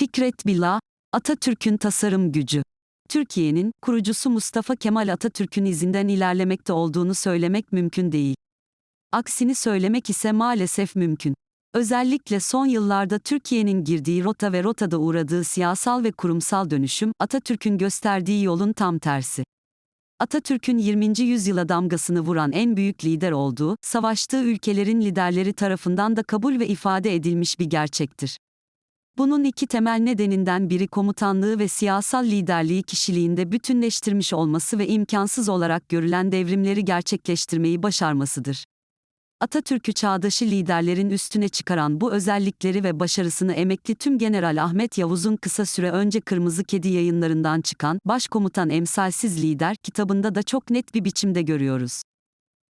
Fikret Bila, Atatürk'ün tasarım gücü. Türkiye'nin kurucusu Mustafa Kemal Atatürk'ün izinden ilerlemekte olduğunu söylemek mümkün değil. Aksini söylemek ise maalesef mümkün. Özellikle son yıllarda Türkiye'nin girdiği rota ve rotada uğradığı siyasal ve kurumsal dönüşüm, Atatürk'ün gösterdiği yolun tam tersi. Atatürk'ün 20. yüzyıla damgasını vuran en büyük lider olduğu, savaştığı ülkelerin liderleri tarafından da kabul ve ifade edilmiş bir gerçektir. Bunun iki temel nedeninden biri komutanlığı ve siyasal liderliği kişiliğinde bütünleştirmiş olması ve imkansız olarak görülen devrimleri gerçekleştirmeyi başarmasıdır. Atatürk'ü çağdaşı liderlerin üstüne çıkaran bu özellikleri ve başarısını emekli Tüm General Ahmet Yavuz'un kısa süre önce Kırmızı Kedi yayınlarından çıkan Başkomutan Emsalsiz Lider kitabında da çok net bir biçimde görüyoruz.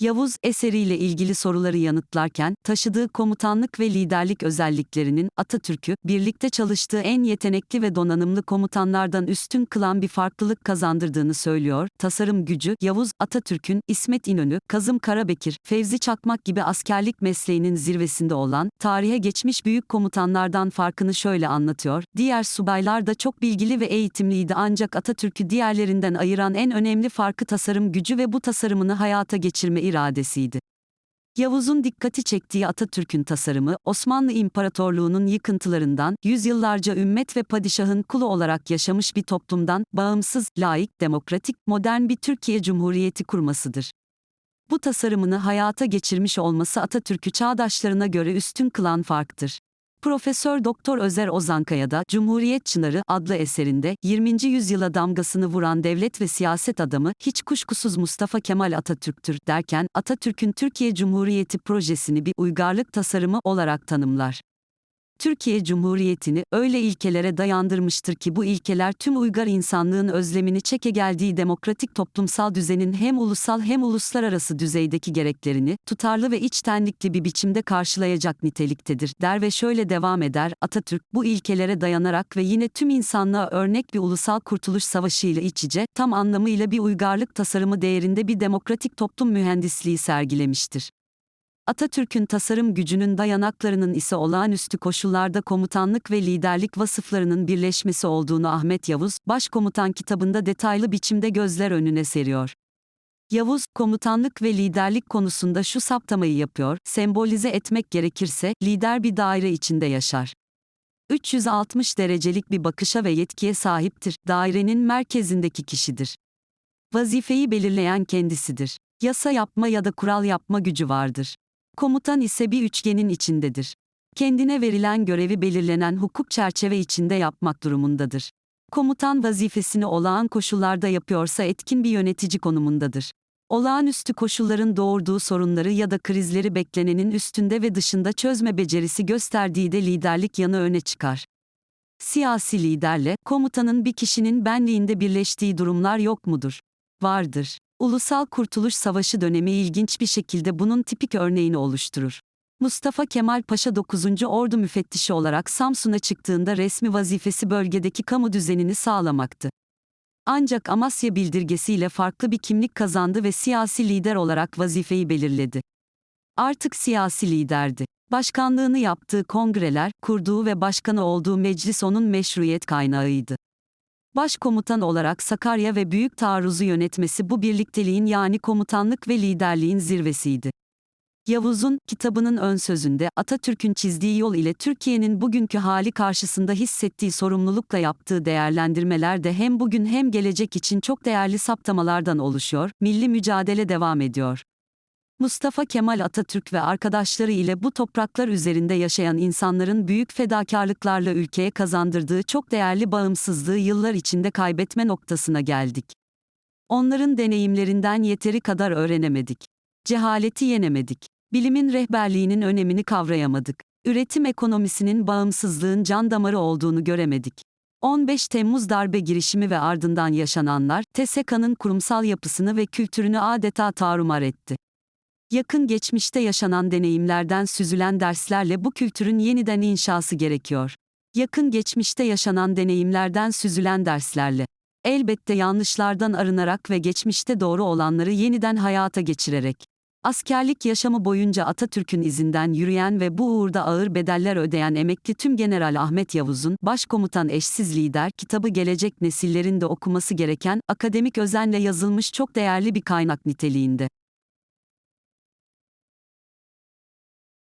Yavuz eseriyle ilgili soruları yanıtlarken taşıdığı komutanlık ve liderlik özelliklerinin Atatürk'ü birlikte çalıştığı en yetenekli ve donanımlı komutanlardan üstün kılan bir farklılık kazandırdığını söylüyor. Tasarım gücü Yavuz Atatürk'ün İsmet İnönü, Kazım Karabekir, Fevzi Çakmak gibi askerlik mesleğinin zirvesinde olan tarihe geçmiş büyük komutanlardan farkını şöyle anlatıyor. Diğer subaylar da çok bilgili ve eğitimliydi ancak Atatürk'ü diğerlerinden ayıran en önemli farkı tasarım gücü ve bu tasarımını hayata geçirme iradesiydi. Yavuz'un dikkati çektiği Atatürk'ün tasarımı, Osmanlı İmparatorluğu'nun yıkıntılarından, yüzyıllarca ümmet ve padişahın kulu olarak yaşamış bir toplumdan, bağımsız, laik, demokratik, modern bir Türkiye Cumhuriyeti kurmasıdır. Bu tasarımını hayata geçirmiş olması Atatürk'ü çağdaşlarına göre üstün kılan farktır. Profesör Doktor Özer Ozankaya da Cumhuriyet Çınarı adlı eserinde 20. yüzyıla damgasını vuran devlet ve siyaset adamı hiç kuşkusuz Mustafa Kemal Atatürk'tür derken Atatürk'ün Türkiye Cumhuriyeti projesini bir uygarlık tasarımı olarak tanımlar. Türkiye Cumhuriyeti'ni öyle ilkelere dayandırmıştır ki bu ilkeler tüm uygar insanlığın özlemini çeke geldiği demokratik toplumsal düzenin hem ulusal hem uluslararası düzeydeki gereklerini tutarlı ve içtenlikli bir biçimde karşılayacak niteliktedir der ve şöyle devam eder Atatürk bu ilkelere dayanarak ve yine tüm insanlığa örnek bir ulusal kurtuluş savaşıyla iç içe tam anlamıyla bir uygarlık tasarımı değerinde bir demokratik toplum mühendisliği sergilemiştir. Atatürk'ün tasarım gücünün dayanaklarının ise olağanüstü koşullarda komutanlık ve liderlik vasıflarının birleşmesi olduğunu Ahmet Yavuz, Başkomutan kitabında detaylı biçimde gözler önüne seriyor. Yavuz, komutanlık ve liderlik konusunda şu saptamayı yapıyor, sembolize etmek gerekirse, lider bir daire içinde yaşar. 360 derecelik bir bakışa ve yetkiye sahiptir, dairenin merkezindeki kişidir. Vazifeyi belirleyen kendisidir. Yasa yapma ya da kural yapma gücü vardır. Komutan ise bir üçgenin içindedir. Kendine verilen görevi belirlenen hukuk çerçeve içinde yapmak durumundadır. Komutan vazifesini olağan koşullarda yapıyorsa etkin bir yönetici konumundadır. Olağanüstü koşulların doğurduğu sorunları ya da krizleri beklenenin üstünde ve dışında çözme becerisi gösterdiği de liderlik yanı öne çıkar. Siyasi liderle komutanın bir kişinin benliğinde birleştiği durumlar yok mudur? Vardır. Ulusal Kurtuluş Savaşı dönemi ilginç bir şekilde bunun tipik örneğini oluşturur. Mustafa Kemal Paşa 9. Ordu müfettişi olarak Samsun'a çıktığında resmi vazifesi bölgedeki kamu düzenini sağlamaktı. Ancak Amasya bildirgesiyle farklı bir kimlik kazandı ve siyasi lider olarak vazifeyi belirledi. Artık siyasi liderdi. Başkanlığını yaptığı kongreler, kurduğu ve başkanı olduğu meclis onun meşruiyet kaynağıydı. Başkomutan olarak Sakarya ve Büyük Taarruz'u yönetmesi bu birlikteliğin yani komutanlık ve liderliğin zirvesiydi. Yavuz'un, kitabının ön sözünde, Atatürk'ün çizdiği yol ile Türkiye'nin bugünkü hali karşısında hissettiği sorumlulukla yaptığı değerlendirmeler de hem bugün hem gelecek için çok değerli saptamalardan oluşuyor, milli mücadele devam ediyor. Mustafa Kemal Atatürk ve arkadaşları ile bu topraklar üzerinde yaşayan insanların büyük fedakarlıklarla ülkeye kazandırdığı çok değerli bağımsızlığı yıllar içinde kaybetme noktasına geldik. Onların deneyimlerinden yeteri kadar öğrenemedik. Cehaleti yenemedik. Bilimin rehberliğinin önemini kavrayamadık. Üretim ekonomisinin bağımsızlığın can damarı olduğunu göremedik. 15 Temmuz darbe girişimi ve ardından yaşananlar, TSK'nın kurumsal yapısını ve kültürünü adeta tarumar etti. Yakın geçmişte yaşanan deneyimlerden süzülen derslerle bu kültürün yeniden inşası gerekiyor. Yakın geçmişte yaşanan deneyimlerden süzülen derslerle. Elbette yanlışlardan arınarak ve geçmişte doğru olanları yeniden hayata geçirerek. Askerlik yaşamı boyunca Atatürk'ün izinden yürüyen ve bu uğurda ağır bedeller ödeyen emekli Tüm General Ahmet Yavuz'un Başkomutan Eşsiz Lider kitabı gelecek nesillerin de okuması gereken, akademik özenle yazılmış çok değerli bir kaynak niteliğinde.